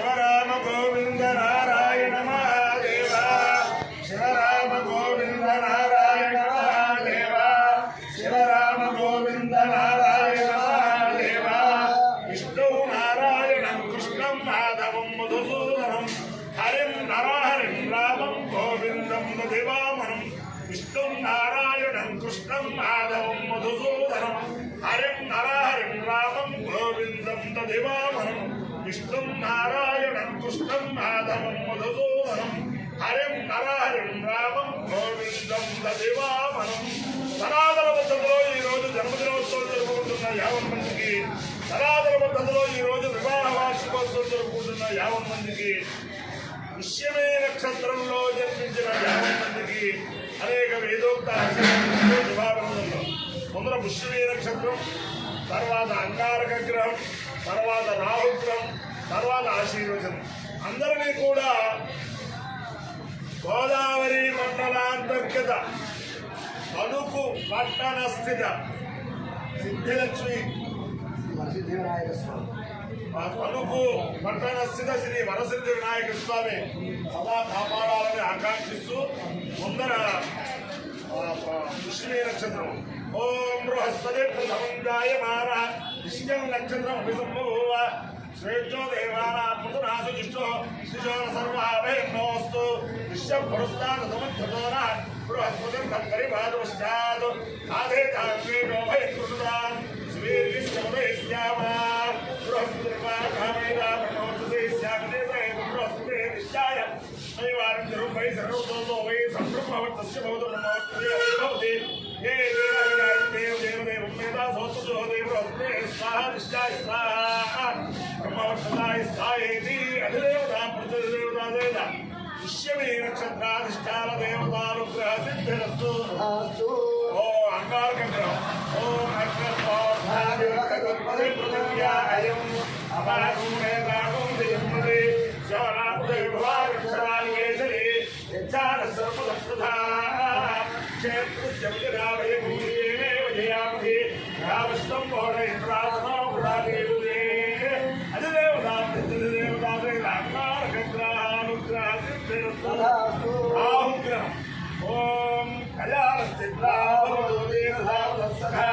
శివరామ గోవింద నారాయణ మహాదేవ. శివరామ గోవింద నారాయణ మహాదేవ. శివరామ గోవింద నారాయణ మహాదేవ. విష్ణు నారాయణం కృష్ణం మాధవం మధుసూదనం హరిం నరహరిం రామం గోవిందం దివామనం విష్ణు నారాయణం కృష్ణం మాధవం మధుసూదనం హరిం నరహరిం రామం గోవిందం దివామనం విష్ణు కృష్ణం మాధవం మధుసూదనం హరిం నరహరిం రామం గోవిందం దివామనం సనాతన పద్ధతిలో ఈ రోజు జన్మదినోత్సవం జరుపుకుంటున్న యావన్ మందికి సనాతన పద్ధతిలో ఈ రోజు వివాహ వార్షికోత్సవం జరుపుకుంటున్న యావన్ మందికి విషయమే నక్షత్రంలో జన్మించిన యాభై మందికి అనేక వేదోక్త శుభారంభంలో ముందర పుష్యమే నక్షత్రం తర్వాత అంగారక గ్రహం తర్వాత రాహుగ్రహం తర్వాత ఆశీర్వచనం. అందరినీ కూడా గోదావరి మండలాంతర్గత తణుకు పట్టణ స్థిత సిద్ధిలక్ష్మి. సిద్ధివినాయక స్వామి తణుకు పట్టణ స్థిత శ్రీ వరసిద్ధి వినాయక స్వామి సదా కాపాడాలని ఆకాంక్షిస్తూ ముందర విష్ణు నక్షత్రం. ఓం బృహస్పతి ప్రథమం జాయమాన విష్ణు నక్షత్రం అభిసంభూవ శ్రేష్ఠో దేవాన మృతునాసు విష్ణు శిశో సర్వాభేన్నోస్తు విశ్వ పురస్కార సముద్రతోన బృహస్పతి పరిపాదశ్చాత్ ఆదే తాంగేటో భయకృతాన్ శ్రీర్విశ్వమదయస్యామా బృహస్పతిర్వాకామేనా ప్రణోతుతే స్యామదే సహితం బృహస్పతి విశ్యాయ నైవారం వై సర్వతో వై సంబ్రహ్మవర్తస్య భవతు బ్రహ్మవర్తస్య వై భవతి. ఏ దేవ దేవదేవం మేధా సోత్సో దేవ బృహస్పతి స్వాహ. विश्वमे नक्षत्राधिष्ठान देवतानुग्रह सिद्धिरस्तु ओ अंगारकग्रह ओ अयम् अपारूणे रागं जयम्मदे स्वराब्दविभागक्षरालिकेशने यच्चारसर्वदप्रधा क्षेत्रस्य विजरावये भूयेनेव जयामहे रामस्तं मोहयत्राव ఓం కళ్యాణస్థిత్రావరోదేనసావసఖా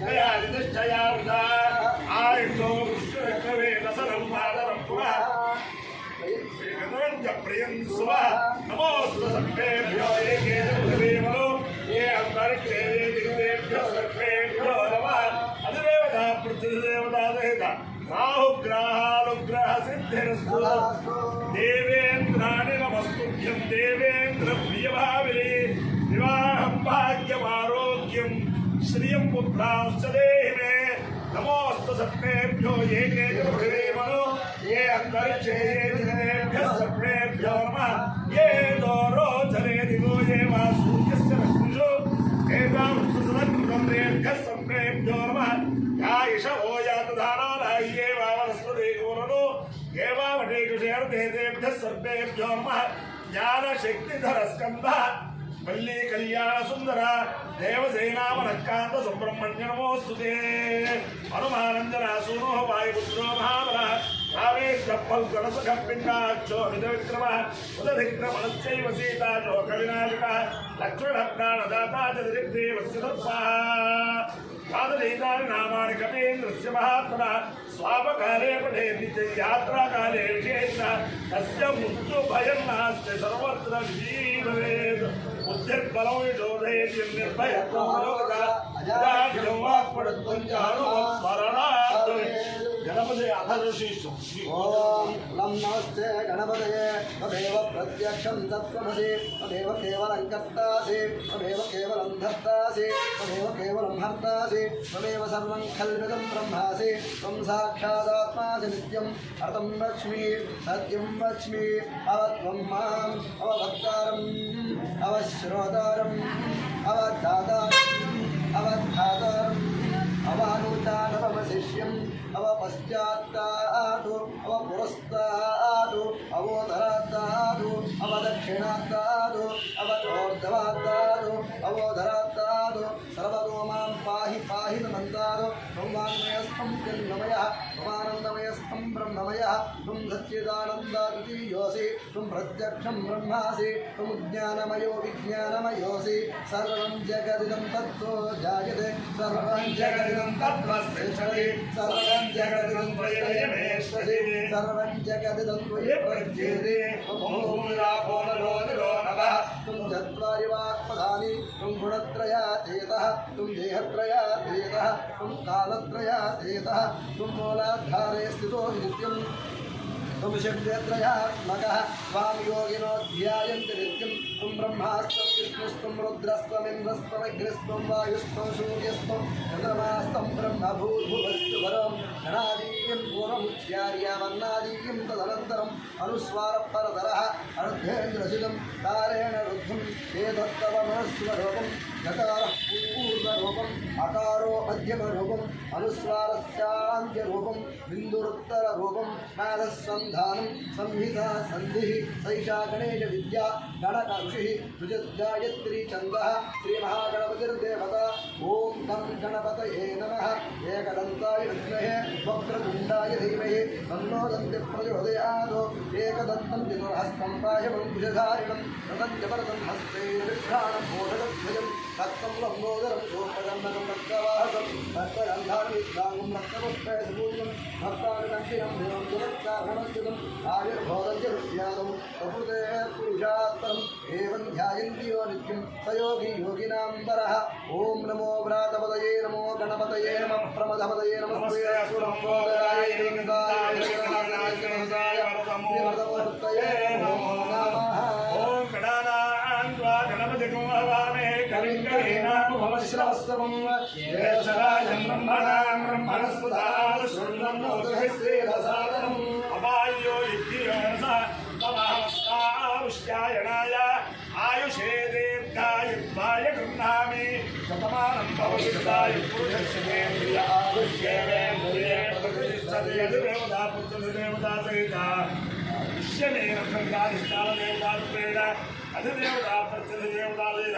కయాదిష్టయావృత ఆయుషో విష్ణురక్రవేదసరం మాదరం పునః శ్రీగణవంజ ప్రియం శుభ నమోస్తు సర్వేభ్యో ఏకే దేవలో ఏ అంతరిక్షే దిగేభ్యో సర్వేభ్యో నమః అధిదేవత పృథ్వీదేవత దేవత రాహుగ్రహానుగ్రహ సిద్ధిరస్తు దేవేంద్ర ప్రియభావిని వివాహం భాగ్యమారోగ్యం శ్రియం పుత్రాంశ దేహిమే నమోస్తు సర్వేభ్యో ఏకే పృథివీమను ఏ అంతరిక్షే దిగేభ్య నమ ఏ దోరో జలే దివో ఏ వా సూర్యస్య రశ్మిషు ఏతాం సుసదకృతం రేభ్య సర్వేభ్యో నమః యాయిష ఓ యాతధానాలయ్యే వావనస్పతి గురును ఏవావటేషు ఏ సర్వేభ్యో నమః జ్ఞానశక్తిధర స్కంద నమ కళ్యాణ సుందర దేవసేనామనకాంత సుబ్రహ్మణ్య నమోస్తుతే హనుమానందన సూనో వాయుపుత్రో మహాబల రావేశ్వల్ గణసుఖ పిండాక్షో విధ విక్రమ ఉదధిక్రమణశ్చైవ సీతా చోక వినాశక లక్ష్మణ ప్రాణదాతా చరిత్రేవస్య నామాని కపీంద్రస్య మహాత్మన స్వాపకాలే పఠే యాత్రాకాలే విశేష తస్య మృత్యు భయం నాస్తి సర్వత్ర విజీవవేద్ బుద్ధిర్బలం విశోధయేతి నిర్భయత్వం ఓం లం నమస్తే గణపతయే తదేవ ప్రత్యక్షం తత్వమసి తదేవ కేవలం కర్తాసి తదేవ కేవలం ధర్తాసి తదేవ కేవలం హర్తాసి తదేవ సర్వం కల్పితం బ్రహ్మాసి త్వం సాక్షాదాత్మాసి నిత్యం అర్థం లక్ష్మీ సత్యం లక్ష్మీ అవత్వం మాం అవభక్తారం అవశ్రోతారం అవధాతారం అవధాతారం అవానుచానవశిష్యం అవ పశ్చాత్తాదు అవ పురస్తాదు అవోధరాత్తాదు అవ దక్షిణాత్తాదు అవ చోర్ధవాత్తాదు అవోధరాత్తాదు కుమారందమయస్థం బ్రహ్మమయ త్వం సచ్చిదానందాద్వితీయోసి త్వం ప్రత్యక్షం బ్రహ్మాసి త్వముజ్ఞానమయో విజ్ఞానమయోసి సర్వం జగదిదం తత్తో జాయతే సర్వం జగదిదం తత్వశ్రేష్ఠి సర్వం జగదిదం త్వయమేశ్వరి సర్వం జగదిదం త్వయ ప్రజ్యేతి ఓం రాఘో నరో నరో నమః త్వం చత్వారి వాక్పదాని త్వం గుణత్రయా చేతః త్వం మూలా स्थितो नित्यम् त्वं शब्दत्रयात्मकः त्वां योगिनो ध्यायन्ति नित्यं त्वं ब्रह्मास्तं विष्णुस्त्वं रुद्रस्त्वमिन्द्रस्त्वमग्निस्त्वं वायुस्त्वं सूर्यस्त्वं चन्द्रमास्तं ब्रह्मभूर्भुवस्तु वरं गणादीयं पूर्वमुच्चार्यामन्नादीयं तदनन्तरम् अनुस्वारपरतरः अर्धेन्द्रशिलं तारेण रुद्धं एतत्तवमनस्वरूपं गकारः पूर्वरूपम् अकारो मध्यमरूपम् अनुस्वारस्यान्त्यरूपं बिन्दुरुत्तररूपं नादसन्धानं संहिता सन्धिः सैषा गणेशविद्या गणक ऋषिः ऋजगायत्री छन्दः श्रीमहागणपतिर्देवता ॐ तं गणपतये नमः एकदन्ताय विद्महे वक्रतुण्डाय धीमहि तन्नो दन्ति प्रचोदयात् एकदन्तं चतुर्हस्तं पाशमं भुजधारिणं रतं च वरदं हस्ते विभ्राणं मोदकध्वजं రక్తంలోదరం సూర్పగంధకం రక్తవాహసం రక్తగంధానుష్ఠాంగం రక్తపుష్పూర్యం భక్తానుకంఠినం దేవం దురక్తారణస్థితం ఆవిర్భోదజ ఋష్యాదం ప్రకృతే పురుషాత్తం ఏవం ధ్యాయంతి యో నిత్యం సయోగి యోగినాం పరః ఓం నమో వ్రాతపదయే నమో గణపతయే నమ ప్రమదపదయే कवीनामुपमश्रवस्तमं येषराजं ब्रह्मणां ब्रह्मणस्पदाः शृण्वन्नोदभिश्रीरसादनम् अपायो युक्तियोनस तमावस्तावुष्यायणाय आयुषे दीर्घायुत्वाय गृह्णामि शतमानं भवयुक्ताय पुरुषस्य आयुष्येवेन्द्रिये प्रतिष्ठति यदिदेवता पुत्रदेवता सहिता విశ్వమేన దేవతాత్రేణ అధిదేవతా ప్రత్యదేవతాత్రేణ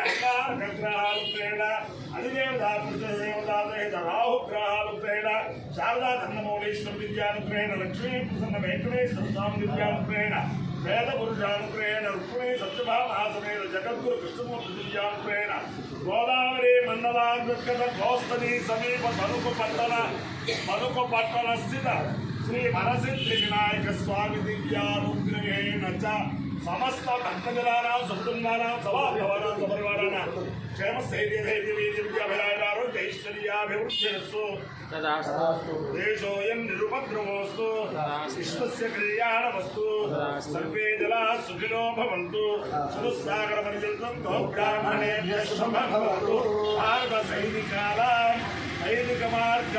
అధిదేవతా ప్రత్యదేవతాత్రేణ రాహుగ్రహాలుత్రేణ శారదా ధర్మమౌళీశ్వర విద్యానుగ్రహేణ లక్ష్మీ ప్రసన్న వెంకటేశ్వర స్వామి విద్యానుగ్రహేణ వేద పురుషానుగ్రహేణ రుక్మిణీ సత్యభామాసనేన జగద్గురు కృష్ణమూర్తి విద్యానుగ్రహేణ గోదావరి మండలాంగత గోస్తని సమీప మనుకు పట్టణ మనుకు పట్టణ స్థిత శ్రీ మనసిద్ధి వినాయక స్వామి దివ్యానుగ్రహేణ చ సమస్త భక్తజలానా సుకుటుంబానా సభాభవానా సపరివారాన క్షేమ స్థైర్య ధైర్య వీర్య అభిలాయారోగ్య ఐశ్వర్యాభివృద్ధిరస్సు దేశోయం నిరుపద్రవోస్తు. విశ్వస్య కళ్యాణమస్తు. సర్వే జలా సుఖినో భవంతు సుసాగర పర్యంతం గోబ్రాహ్మణే భవంతు భారత సైనిక మార్గ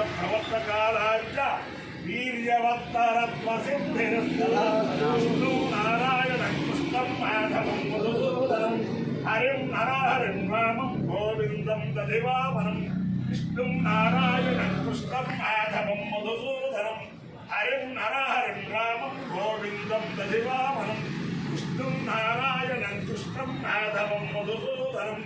వీర్యవత్తరత్మ సిద్ధిరస్తు మాధవం హరిం హరాహరిం రామం గోవిందం దధివామనం విష్ణుం నారాయణం కృష్ణం మాధవం మధుసూదనం. హరిం హరాహరిం రామం గోవిందం దధివామనం విష్ణుం నారాయణం కృష్ణం మాధవం మధుసూదనం.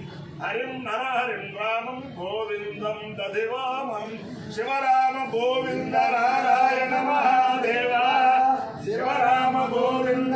హరిం నరహరిం రామం గోవిందం దధివామం శివరామ గోవింద నారాయణ మహాదేవ. శివరామ గోవింద